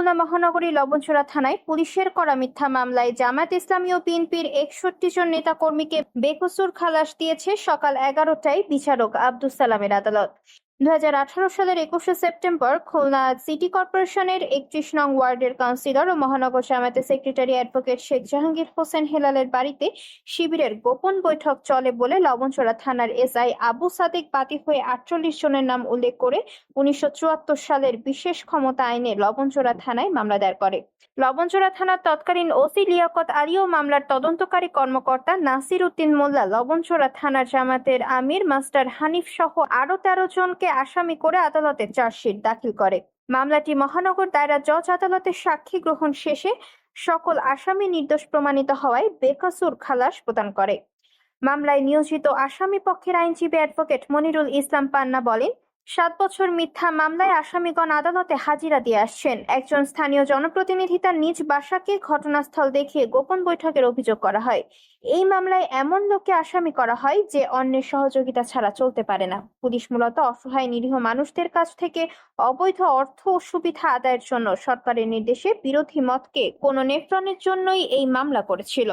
খুলনা মহানগরী লবণছড়া থানায় পুলিশের করা মিথ্যা মামলায় জামায়াত ইসলামী ও বিএনপির একষট্টি জন নেতাকর্মীকে বেকসুর খালাস দিয়েছে সকাল এগারোটায় বিচারক আব্দুল সালামের আদালত। দু হাজার আঠারো সালের একুশে সেপ্টেম্বর খুলনা সিটি কর্পোরেশনের একত্রিশ নং ওয়ার্ডের কাউন্সিলর ও মহানগর জামায়াতের সেক্রেটারি অ্যাডভোকেট শেখ জাহাঙ্গীর হোসেন হেলালের বাড়িতে শিবিরের গোপন বৈঠক চলে বলে লবণছড়া থানার এসআই আবু সাদেক বাদী হয়ে আটচল্লিশ জনের নাম উল্লেখ করে উনিশশো চুয়াত্তর সালের বিশেষ ক্ষমতা আইনে লবণচোরা থানায় মামলা দায়ের করে। লবণচোরা থানার তৎকালীন ওসি লিয়াকত আলী ও মামলার তদন্তকারী কর্মকর্তা নাসির উদ্দিন মোল্লা লবণচোরা থানার জামাতের আমির মাস্টার হানিফ সহ আরও তেরো জনকে আসামি করে আদালতে চার্জশিট দাখিল করে। মামলাটি মহানগর দায়রা জজ আদালতের সাক্ষী গ্রহণ শেষে সকল আসামি নির্দোষ প্রমাণিত হওয়ায় বেকাসুর খালাস প্রদান করে। মামলায় নিয়োজিত আসামি পক্ষের আইনজীবী অ্যাডভোকেট মনিরুল ইসলাম পান্না বলেন সাত বছর মিথ্যা মামলায় আসামিগণ আদালতে হাজিরা দিয়ে আসছেন। একজন স্থানীয় জনপ্রতিনিধি তার নিজ বাসাকে ঘটনাস্থল দেখিয়ে গোপন বৈঠকের অভিযোগ করা হয়। এই মামলায় এমন লোককে আসামি করা হয় যে অন্যের সহযোগিতা ছাড়া চলতে পারে না। পুলিশ মূলত অসহায় নিরীহ মানুষদের কাছ থেকে অবৈধ অর্থ ও সুবিধা আদায়ের জন্য সরকারের নির্দেশে বিরোধী মতকে কোনো নেফ্রনের জন্যই এই মামলা করেছিল।